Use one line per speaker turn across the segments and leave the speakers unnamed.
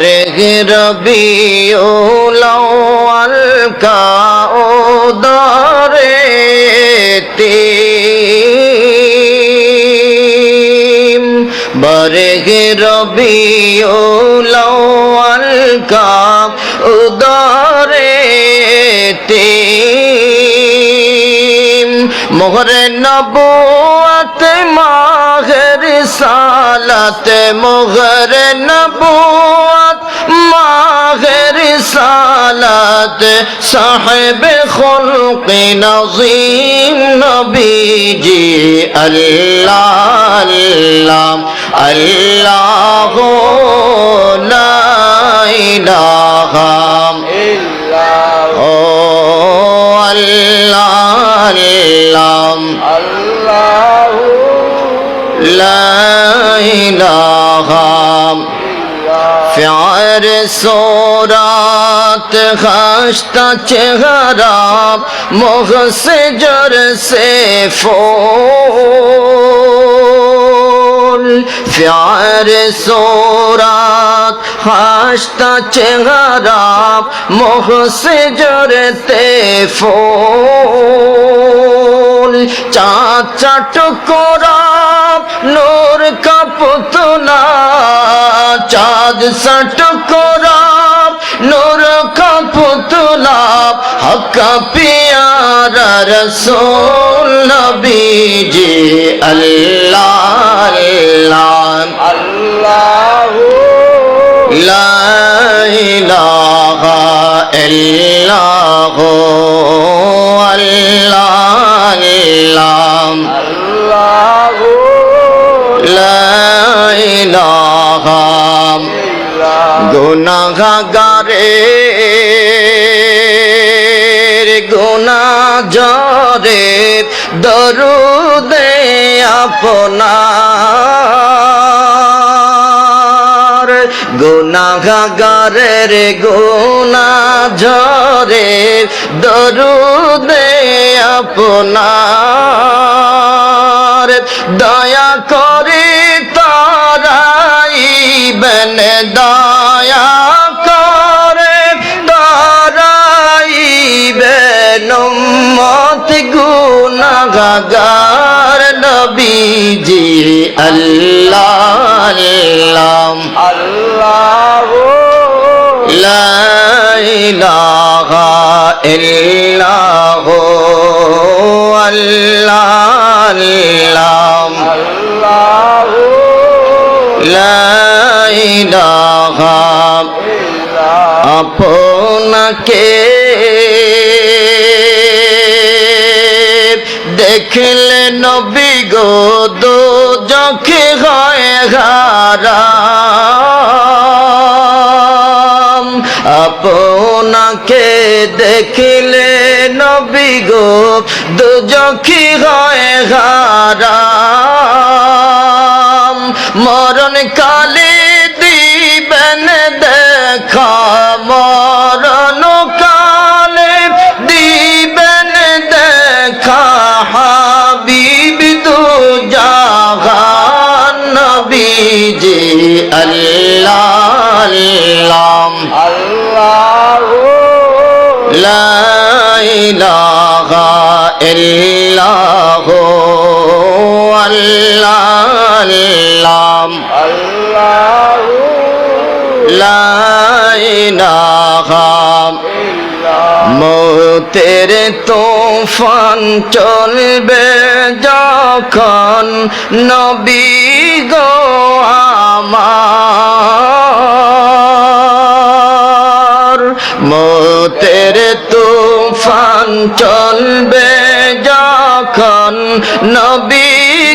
বারে রবিউল কাও দরে তিম বারে রবিউল কাও দরে তিম মোহরে নবুয়াত মাহের সালাত মোহরে নবুয়াত صاحب خلق نظيم نبي جي الله الله الله لا إله. إلا الله الله. لا إله. إلا الله রে সোরাত হাসতা চেহারা মোহসে জর সে ফোল প্যারে সোরাত হাসতা চেহারা মোহসে জর তে ফোল চাচা টুকরা নূর কা কাজ সাটকরা নূর কা পুতলা হকা পিয়ারা রসুল নবীজি আল্লাহ আল্লাহ আল্লাহ লা গুনাগারে গুনা জরে দরুদে আপনার। গুনাগারের গুনা ঝরে দরুদে আপনার। দেখবেন দয়া করে দরাইবে নমত গুনাগার নবীজি। আল্লাহ আল্লাহ আল্লাহ লাইলা আপনাকে দেখলে নবী গো দো চোখে হয় হারাম। আপনাকে দেখিলে নবী গো দো চোখে হয় হারাম। মরণ কালে লাইলাম লাইলাম মতের তোফান চলবে যখন নবী গো মতের তুফান চলবে যখন নবী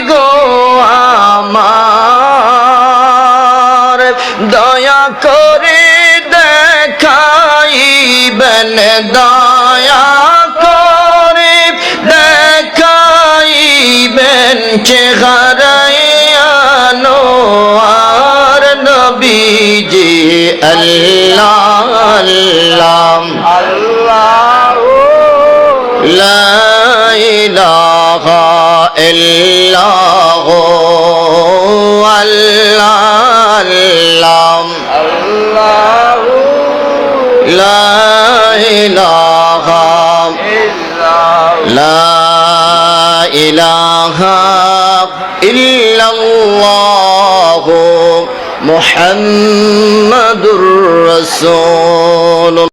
গো আমার। দয়া করে দেখাইবেন দয়া করে দেখাইবেন চেহারাইয়ানো الله لا إله إلا هو الله الله لا إله إلا لا إله إلا الله محمد رسول